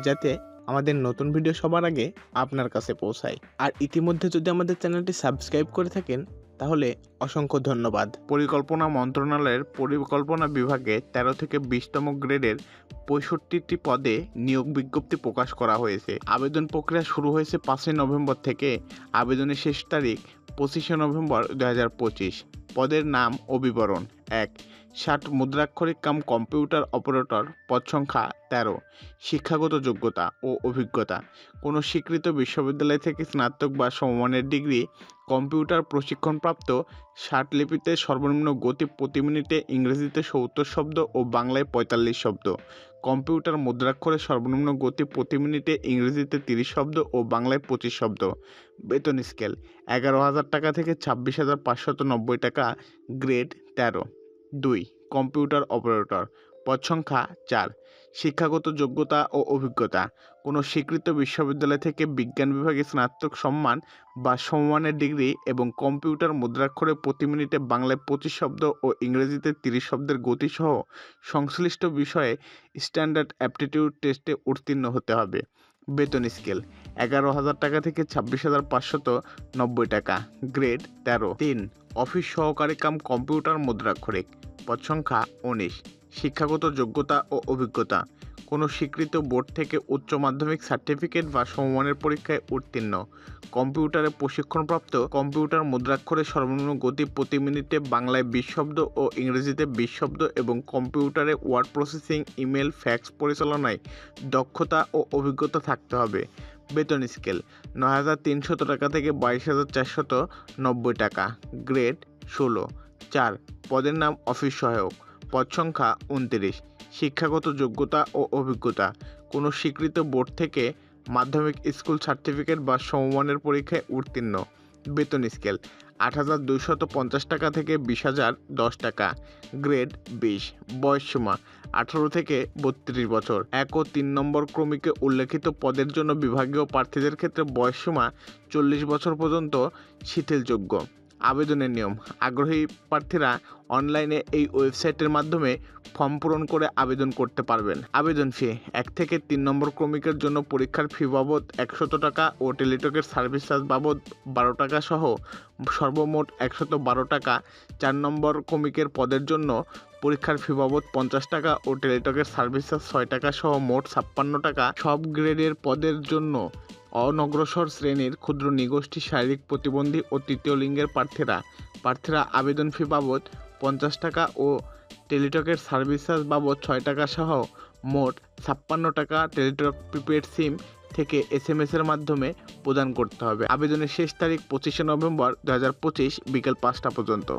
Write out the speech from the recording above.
যাতে আমাদের নতুন ভিডিও সবার আগে আপনার কাছে পৌঁছায়। আর ইতিমধ্যে যদি আমাদের চ্যানেলটি সাবস্ক্রাইব করে থাকেন, তাহলে অসংখ্য ধন্যবাদ। পরিকল্পনা মন্ত্রণালয়ের পরিকল্পনা বিভাগে তেরো থেকে বিশতম গ্রেডের পঁয়ষট্টিটি পদে নিয়োগ বিজ্ঞপ্তি প্রকাশ করা হয়েছে। আবেদন প্রক্রিয়া শুরু হয়েছে পাঁচই নভেম্বর থেকে। আবেদনের শেষ তারিখ পঁচিশে নভেম্বর দু পঁচিশ। পদের নাম ও বিবরণ এক ষাট মুদ্রাক্ষরিক কাম কম্পিউটার অপারেটর, পদ সংখ্যা তেরো, শিক্ষাগত যোগ্যতা ও অভিজ্ঞতা। কোনো স্বীকৃত বিশ্ববিদ্যালয় থেকে স্নাতক বা সমমানের ডিগ্রি, কম্পিউটার প্রশিক্ষণপ্রাপ্ত ষাট লিপিতে সর্বনিম্ন গতি প্রতি মিনিটে ইংরেজিতে সত্তর শব্দ ও বাংলায় পঁয়তাল্লিশ শব্দ। কম্পিউটার মুদ্রাক্ষরে সর্বনিম্ন গতি প্রতি মিনিটে ইংরেজিতে তিরিশ শব্দ ও বাংলায় পঁচিশ শব্দ। বেতন স্কেল, এগারো হাজার টাকা থেকে ছাব্বিশ হাজার পাঁচশত নব্বই টাকা, গ্রেড তেরো। দুই, কম্পিউটার অপারেটর। পদ সংখ্যা চার, শিক্ষাগত যোগ্যতা ও অভিজ্ঞতা। কোনো স্বীকৃত বিশ্ববিদ্যালয় থেকে বিজ্ঞান বিভাগে স্নাতক সম্মান বা সমমানের ডিগ্রি এবং কম্পিউটার মুদ্রাক্ষরে প্রতি মিনিটে বাংলায় পঁচিশ শব্দ ও ইংরেজিতে তিরিশ শব্দের গতিসহ সংশ্লিষ্ট বিষয়ে স্ট্যান্ডার্ড অ্যাপটিটিউড টেস্টে উত্তীর্ণ হতে হবে। বেতন স্কেল, এগারো হাজার টাকা থেকে ছাব্বিশ হাজার পাঁচশত নব্বই টাকা, গ্রেড তেরো। তিন, অফিস সহকারী কাম কম্পিউটার মুদ্রাক্ষরিক, পদ সংখ্যা উনিশ, শিক্ষাগত যোগ্যতা ও অভিজ্ঞতা। কোনো স্বীকৃত বোর্ড থেকে উচ্চ মাধ্যমিক সার্টিফিকেট বা সমমানের পরীক্ষায় উত্তীর্ণ। কম্পিউটারে প্রশিক্ষণপ্রাপ্ত কম্পিউটার মুদ্রাক্ষরে সর্বনিম্ন গতি প্রতি মিনিটে বাংলায় বিশ শব্দ ও ইংরেজিতে বিশ শব্দ এবং কম্পিউটারে ওয়ার্ড প্রসেসিং, ইমেল, ফ্যাক্স পরিচালনায় দক্ষতা ও অভিজ্ঞতা থাকতে হবে। বেতন স্কেল, নয় হাজার তিনশত টাকা থেকে বাইশ হাজার চারশত নব্বই টাকা। গ্রেড, ষোলো। চার, পদের নাম অফিস সহায়ক। পদ সংখ্যা উনত্রিশ। শিক্ষাগত যোগ্যতা ও অভিজ্ঞতা। কোনো স্বীকৃত বোর্ড থেকে মাধ্যমিক স্কুল সার্টিফিকেট বা সমমানের পরীক্ষায় উত্তীর্ণ। বেতন স্কেল, আট হাজার দুইশত পঞ্চাশ টাকা থেকে বিশ হাজার দশ টাকা। গ্রেড, বিশ। বয়স সীমা, আঠারো থেকে বত্রিশ বছর। এক ও তিন নম্বর ক্রমিকে উল্লেখিত পদের জন্য বিভাগীয় প্রার্থীদের ক্ষেত্রে বয়সসীমা চল্লিশ বছর পর্যন্ত শিথিলযোগ্য। আবেদনের নিয়ম। আগ্রহী প্রার্থীরা অনলাইনে এই ওয়েবসাইটের মাধ্যমে ফর্ম পূরণ করে আবেদন করতে পারবেন। আবেদন ফি, এক থেকে তিন নম্বর ক্রমিকের জন্য পরীক্ষার ফি বাবদ একশত টাকা ও টেলিটকের সার্ভিস চার্জ বাবদ বারো টাকা সহ সর্বমোট একশত বারো টাকা চার নম্বর ক্রমিকের পদের জন্য পরীক্ষার ফি বাবদ পঞ্চাশ টাকা ও টেলিটকের সার্ভিস চার্জ ছয় টাকা সহ মোট ছাপ্পান্ন টাকা। সব গ্রেডের পদের জন্য অনগ্রসর শ্রেণির ক্ষুদ্র নিগোষ্ঠী শারীরিক প্রতিবন্ধী ও তৃতীয় লিঙ্গের প্রার্থীরা। প্রার্থীরা আবেদন ফি বাবদ পঞ্চাশ টাকা ও টেলিটকের সার্ভিস চার্জ বাবদ ছয় টাকা সহ মোট ছাপ্পান্ন টাকা টেলিটক প্রিপেড সিম থেকে এস এম এসের মাধ্যমে প্রদান করতে হবে। আবেদনের শেষ তারিখ পঁচিশে নভেম্বর দু হাজার পঁচিশ বিকেল পাঁচটা পর্যন্ত।